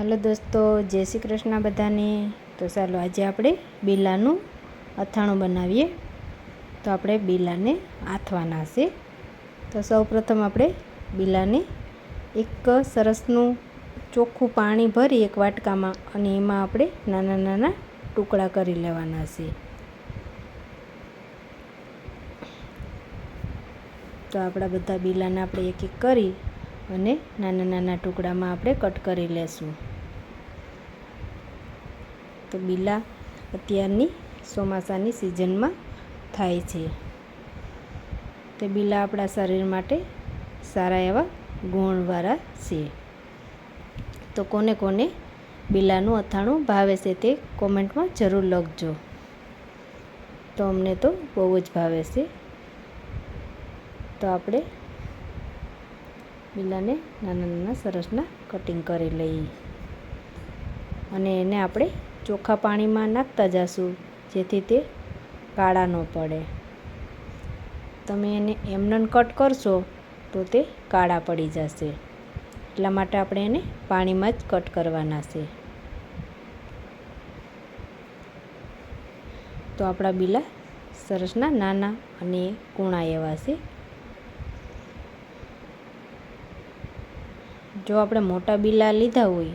હાલો દોસ્તો, જય શ્રી કૃષ્ણ બધાને. તો ચાલો આજે આપણે બિલાનું અથાણું બનાવીએ. તો આપણે બિલાને આથવાના છે. તો સૌ પ્રથમ આપણે બિલાને એક સરસનું ચોખ્ખું પાણી ભરી એક વાટકામાં અને એમાં આપણે નાના નાના ટુકડા કરી લેવાના છે. તો આપણા બધા બિલાને આપણે એક એક કરી અને નાના નાના ટુકડામાં આપણે કટ કરી લેશું. તો બીલા અત્યારની ચોમાસાની સિઝનમાં થાય છે. તે બીલા આપણા શરીર માટે સારા એવા ગુણવાળા છે. તો કોને કોને બીલાનું અથાણું ભાવે છે તે કોમેન્ટમાં જરૂર લખજો. તો અમને તો બહુ જ ભાવે છે. તો આપણે બિલાને નાના નાના સરસના કટિંગ કરી લઈએ. અને એને આપણે ચોખ્ખા પાણીમાં નાખતા જશું, જેથી તે કાળા ન પડે. તમે એને એમનન કટ કરશો, તો તે કાળા પડી જશે. એટલા માટે આપણે એને પાણીમાં જ કટ કરવાના છે. તો આપણા બીલા સરસના નાના અને કૂણા એવા છે. જો આપણે મોટા બીલા લીધા હોય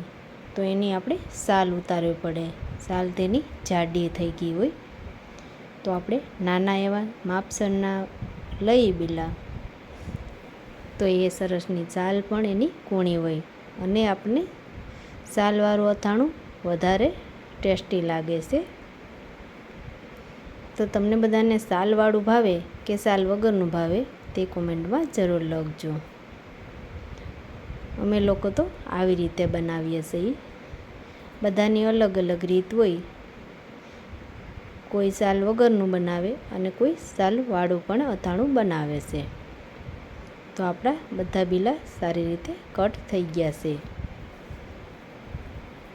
તો એની આપણે સાલ ઉતારવી પડે. સાલ તેની જાડી થઈ ગઈ હોય. તો આપણે નાના એવા માપસરના લઈ બીલા. તો એ સરસની સાલ પણ એની કૂણી હોય. અને આપણે સાલવાળું અથાણું વધારે ટેસ્ટી લાગે છે. તો તમને બધાને સાલવાળું ભાવે કે સાલ વગરનું ભાવે તે કોમેન્ટમાં જરૂર લખજો. અમે લોકો તો આવી રીતે બનાવીએ છીએ. બધાની અલગ અલગ રીત હોય. કોઈ સાલ વગરનું બનાવે અને કોઈ સાલવાળું પણ અથાણું બનાવે છે. તો આપણા બધા બીલા સારી રીતે કટ થઈ ગયા છે.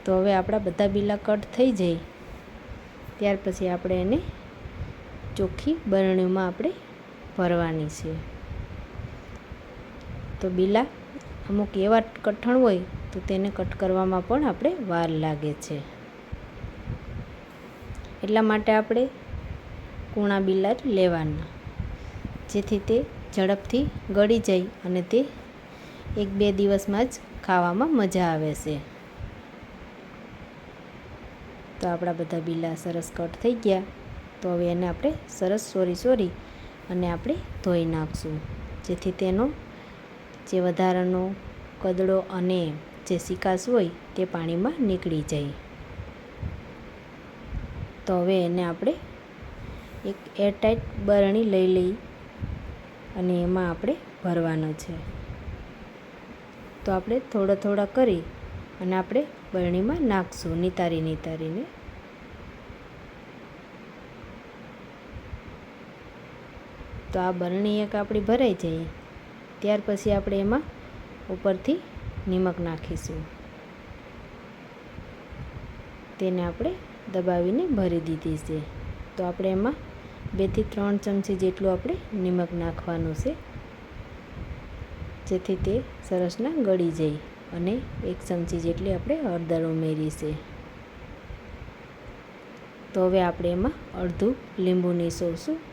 તો હવે આપણા બધા બીલા કટ થઈ જાય. ત્યાર પછી આપણે એને ચોખ્ખી બરણીમાં આપણે ભરવાની છે. તો બીલા અમુક એવા કઠણ હોય તો તેને કટ કરવામાં પણ આપણે વાર લાગે છે. એટલા માટે આપણે કૂણા બિલા લેવાના, જેથી તે ઝડપથી ગળી જાય અને તે એક બે દિવસમાં જ ખાવામાં મજા આવે છે. તો આપણા બધા બિલા સરસ કટ થઈ ગયા, તો હવે એને આપણે સરસ સોરી સોરી અને આપણે ધોઈ નાખશું, જેથી તેનો જે વધારાનો કદડો અને જે સિકાસ હોય તે પાણીમાં નીકળી જાય. તો હવે એને આપણે એક એરટાઈટ બરણી લઈ લઈ અને એમાં આપણે ભરવાનો છે. તો આપણે થોડા થોડા કરી અને આપણે બરણીમાં નાખશું, નિતારી નિતારીને. તો આ બરણી એક આપણી ભરાઈ જાય. ત્યાર પછી આપણે એમાં ઉપરથી નિમક નાખીશું. તેને આપણે દબાવીને ભરી દીધી છે. તો આપણે એમાં બેથી ત્રણ ચમચી જેટલું આપણે નિમક નાખવાનું છે. જેથી તે સરસના ગળી જાય અને એક ચમચી જેટલી આપણે હળદર ઉમેરી છે. તો હવે આપણે એમાં અડધું લીંબુ નીસોવશું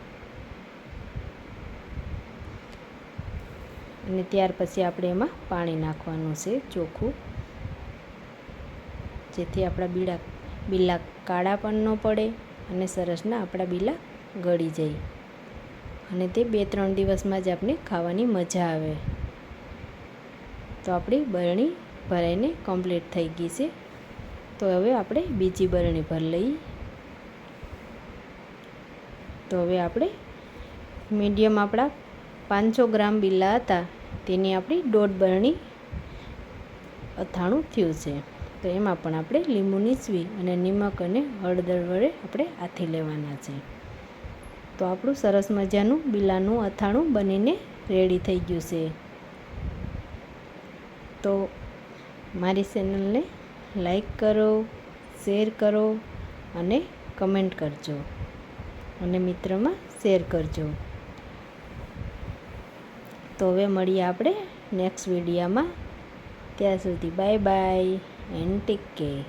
અને ત્યાર પછી આપણે એમાં પાણી નાખવાનું છે ચોખ્ખું. જેથી આપણા બીડા, બીલા કાળા પણ ન પડે અને સરસના આપણા બીલા ગળી જાય. અને તે બે ત્રણ દિવસમાં જ આપણે ખાવાની મજા આવે. તો આપણી બરણી ભરાઈને કમ્પ્લીટ થઈ ગઈ છે. તો હવે આપણે બીજી બરણી ભરી લઈએ. તો હવે આપણે મીડિયમ આપણા પાંચસો ગ્રામ બિલ્લા હતા. તેની આપણી દોઢ બરણી અથાણું થયું છે. તો એમાં પણ આપણે લીંબુ નીચવી અને નિમક અને હળદર વડે આપણે આથી લેવાના છે. તો આપણું સરસ મજાનું બિલાનું અથાણું બનીને રેડી થઈ ગયું છે. તો મારી ચેનલને લાઈક કરો, શેર કરો અને કમેન્ટ કરજો. અને મિત્રમાં શેર કરજો. તો હવે મળીએ આપણે નેક્સ્ટ વિડીયામાં. ત્યાં સુધી bye bye and take care